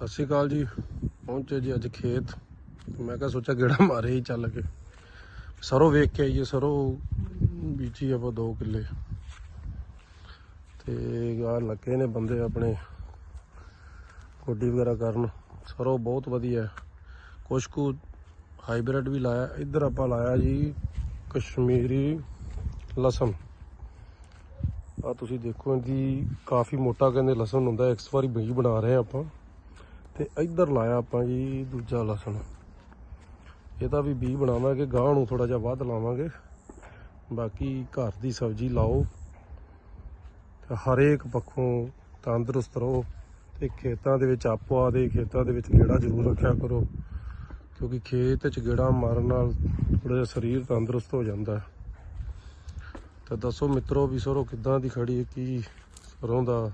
ਸਤਿ ਸ਼੍ਰੀ ਅਕਾਲ ਜੀ। ਪਹੁੰਚੇ ਜੀ ਅੱਜ ਖੇਤ। ਮੈਂ ਕਿਹਾ ਸੋਚਿਆ ਗੇੜਾ ਮਾਰੇ ਹੀ ਚੱਲ ਕੇ। ਸਰੋਂ ਵੇਖ ਕੇ ਆਈਏ, ਸਰੋਂ ਬੀਜੀ ਆਪਾਂ 2 ਕਿੱਲੇ। ਤੇ ਆ ਲੱਗੇ ਨੇ ਬੰਦੇ ਆਪਣੇ ਗੋਡੀ ਵਗੈਰਾ ਕਰਨ। ਸਰੋਂ ਬਹੁਤ ਵਧੀਆ ਕੁਛ ਕੁ ਹਾਈਬ੍ਰਿਡ ਵੀ ਲਾਇਆ। ਇੱਧਰ ਆਪਾਂ ਲਾਇਆ ਜੀ ਕਸ਼ਮੀਰੀ ਲਸਣ। ਆ ਤੁਸੀਂ ਦੇਖੋ, ਇਹਦੀ ਕਾਫੀ ਮੋਟਾ ਕਹਿੰਦੇ ਲਸਣ ਹੁੰਦਾ ਇਸ ਵਾਰੀ ਬੀਜ ਬਣਾ ਰਹੇ ਹਾਂ ਆਪਾਂ। ਤੇ ਇੱਧਰ ਲਾਇਆ ਆਪਾਂ ਜੀ ਦੂਜਾ ਲਸਣ। ਇਹਦਾ ਵੀ ਬੀ ਬਣਾਵਾਂਗੇ, ਗਾਹ ਨੂੰ ਥੋੜਾ ਜਿਹਾ ਵੱਧ ਲਾਵਾਂਗੇ। ਬਾਕੀ ਘਰ ਦੀ ਸਬਜ਼ੀ ਲਾਓ, ਤੇ ਹਰੇਕ ਪੱਖੋਂ ਤੰਦਰੁਸਤ ਰਹੋ, ਤੇ ਖੇਤਾਂ ਦੇ ਵਿੱਚ ਆਪੋ ਆਦੇ ਖੇਤਾਂ ਦੇ ਵਿੱਚ ਗੇੜਾ ਜ਼ਰੂਰ ਰੱਖਿਆ ਕਰੋ, ਕਿਉਂਕਿ ਖੇਤ 'ਚ ਗੇੜਾ ਮਾਰਨ ਨਾਲ ਥੋੜਾ ਜਿਹਾ ਸਰੀਰ ਤੰਦਰੁਸਤ ਹੋ ਜਾਂਦਾ ਹੈ। ਦੱਸੋ ਮਿੱਤਰੋ ਵੀ ਸਰੋਂ ਕਿੱਦਾਂ ਦੀ ਖੜੀ ਹੈ, ਕੀ ਸਰੋਂ ਦਾ?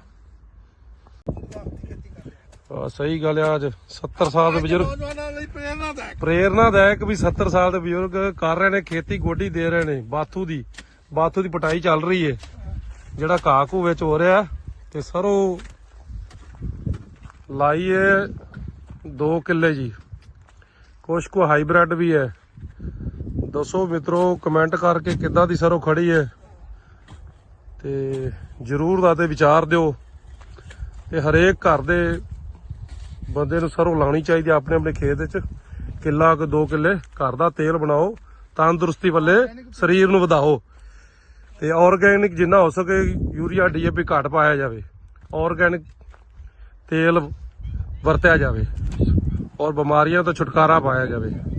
ਆ ਸਹੀ ਗੱਲ ਆ ਅੱਜ। 70 ਸਾਲ ਦੇ ਬਜ਼ੁਰਗ ਨੌਜਵਾਨਾਂ ਲਈ ਪ੍ਰੇਰਨਾਦਾਇਕ। ਪ੍ਰੇਰਨਾਦਾਇਕ ਵੀ 70 ਸਾਲ ਦੇ ਬਜ਼ੁਰਗ ਕਰ ਰਹੇ ਨੇ ਖੇਤੀ ਗੋਡੀ ਦੇ ਰਹੇ ਨੇ ਬਾਥੂ ਦੀ। ਬਾਥੂ ਦੀ ਪਟਾਈ ਚੱਲ ਰਹੀ ਏ। ਜਿਹੜਾ ਘਾਹ ਘੂ ਵਿੱਚ ਹੋ ਰਿਹਾ ਤੇ ਸਰੋਂ ਲਾਈ ਏ 2 ਕਿੱਲੇ ਜੀ। ਕੁਛ ਕੁ ਹਾਈਬ੍ਰਿਡ ਵੀ ਹੈ ਦੱਸੋ ਮਿੱਤਰੋ ਕਮੈਂਟ ਕਰਕੇ ਕਿੱਦਾਂ ਦੀ ਸਰੋਂ ਖੜੀ ਹੈ ਤੇ ਜਰੂਰ ਦਾਤੇ ਵਿਚਾਰ ਦਿਓ। ਤੇ ਹਰੇਕ ਘਰ ਦੇ ਬੰਦੇ ਨੂੰ ਸਰੋਂ ਲਾਉਣੀ ਚਾਹੀਦੀ ਆਪਣੇ ਆਪਣੇ ਖੇਤ ਵਿੱਚ। ਕਿੱਲਾ ਕੁ ਦੋ ਕਿੱਲੇ ਘਰ ਦਾ ਤੇਲ ਬਣਾਓ, ਤੰਦਰੁਸਤੀ ਵੱਲੇ ਸਰੀਰ ਨੂੰ ਵਧਾਓ। ਤੇ ਆਰਗੈਨਿਕ ਜਿੰਨਾ ਹੋ ਸਕੇ ਯੂਰੀਆ ਡੀਏਪੀ ਘੱਟ ਪਾਇਆ ਜਾਵੇ। ਆਰਗੈਨਿਕ ਤੇਲ ਵਰਤਿਆ ਜਾਵੇ। ਔਰ ਬਿਮਾਰੀਆਂ ਤੋਂ ਛੁਟਕਾਰਾ ਪਾਇਆ ਜਾਵੇ।